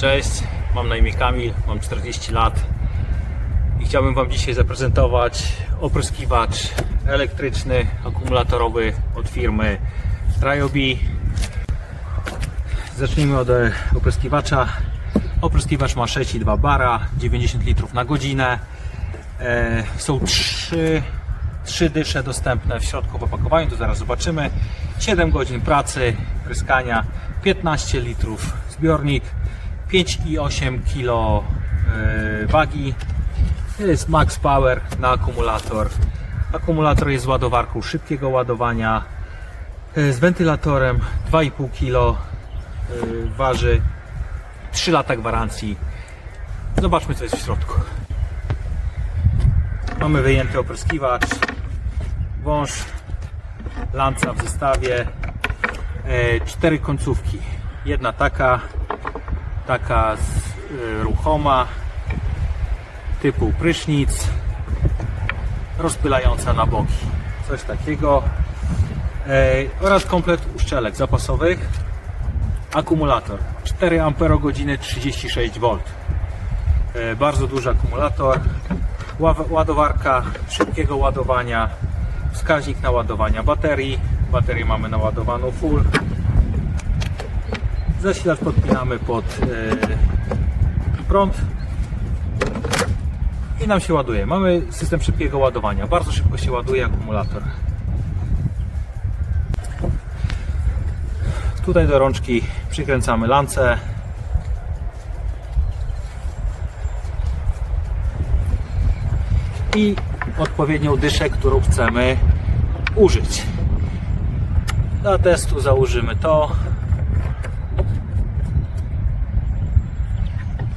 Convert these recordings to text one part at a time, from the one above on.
Cześć, mam na imię Kamil, mam 40 lat i chciałbym Wam dzisiaj zaprezentować opryskiwacz elektryczny, akumulatorowy od firmy Triobi. Zacznijmy od e, opryskiwacza. Opryskiwacz ma 6,2 bara, 90 litrów na godzinę. E, Są trzy, trzy dysze dostępne w środku w opakowaniu, to zaraz zobaczymy. 7 godzin pracy, pryskania, 15 litrów zbiornik, 5,8 kg e, wagi. Jest max power na akumulator. Akumulator jest z ładowarką szybkiego ładowania, e, z wentylatorem 2,5 kg waży, 3 lata gwarancji. Zobaczmy co jest w środku. Mamy wyjęty opryskiwacz, wąż, lanca w zestawie, e, cztery końcówki. Jedna taka, taka z, e, ruchoma, typu prysznic, rozpylająca na boki. Coś takiego. E, oraz komplet uszczelek zapasowych. Akumulator 4 Ah 36 V. E, Bardzo duży akumulator. Ładowarka szybkiego ładowania. Wskaźnik naładowania baterii. Baterię mamy naładowaną full. Zasilacz podpinamy pod e, prąd i nam się ładuje. Mamy system szybkiego ładowania. Bardzo szybko się ładuje akumulator. Tutaj do rączki przykręcamy lancę. I odpowiednią dyszę, którą chcemy użyć. Dla testu założymy to.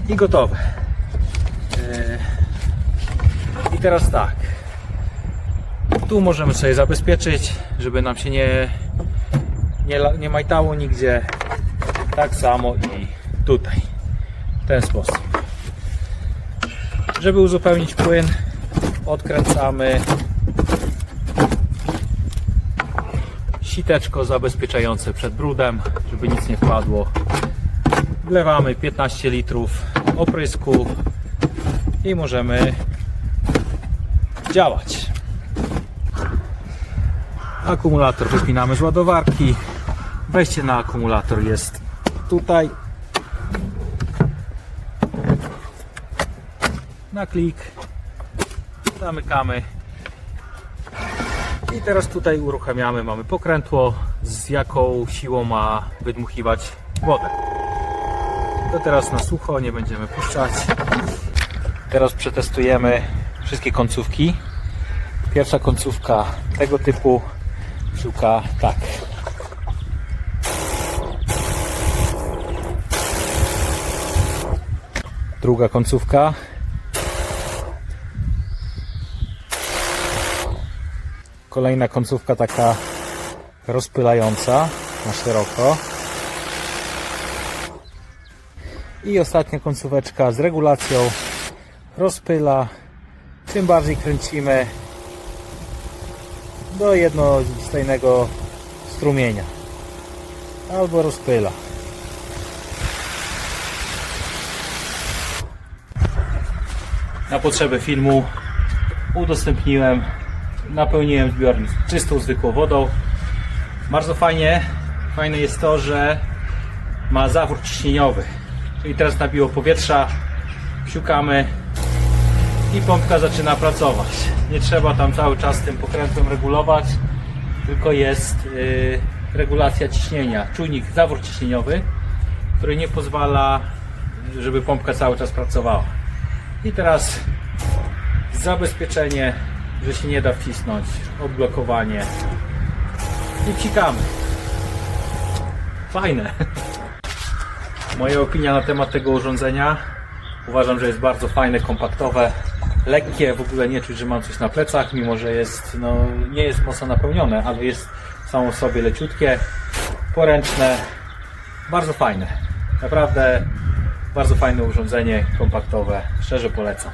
I gotowe. E, I teraz tak. Tu możemy sobie zabezpieczyć, żeby nam się nie, nie, nie majtało nigdzie. Tak samo i tutaj. W ten sposób. Żeby uzupełnić płyn, odkręcamy siteczko zabezpieczające przed brudem, żeby nic nie wpadło. Wlewamy 15 litrów oprysku i możemy działać. Akumulator wypinamy z ładowarki. Wejście na akumulator jest tutaj. Na klik. Zamykamy. I teraz tutaj uruchamiamy. Mamy pokrętło, z jaką siłą ma wydmuchiwać wodę. To teraz na sucho, nie będziemy puszczać. Teraz przetestujemy wszystkie końcówki. Pierwsza końcówka tego typu szuka tak. Druga końcówka. Kolejna końcówka taka rozpylająca na szeroko. I ostatnia końcóweczka z regulacją rozpyla. Tym bardziej kręcimy do jednostajnego strumienia. Albo rozpyla. Na potrzeby filmu udostępniłem, napełniłem zbiornik czystą, zwykłą wodą. Bardzo fajnie, fajne jest to, że ma zawór ciśnieniowy. Czyli teraz nabiło powietrza, psiukamy i pompka zaczyna pracować. Nie trzeba tam cały czas tym pokrętłem regulować, tylko jest y, regulacja ciśnienia, czujnik, zawór ciśnieniowy, który nie pozwala, żeby pompka cały czas pracowała. I teraz zabezpieczenie, że się nie da wcisnąć, odblokowanie i psikamy. Fajne. Moja opinia na temat tego urządzenia. Uważam, że jest bardzo fajne, kompaktowe, lekkie, w ogóle nie czuć, że mam coś na plecach, mimo że jest, no, nie jest mocno napełnione, ale jest samo w sobie leciutkie, poręczne, bardzo fajne. Naprawdę bardzo fajne urządzenie, kompaktowe, szczerze polecam.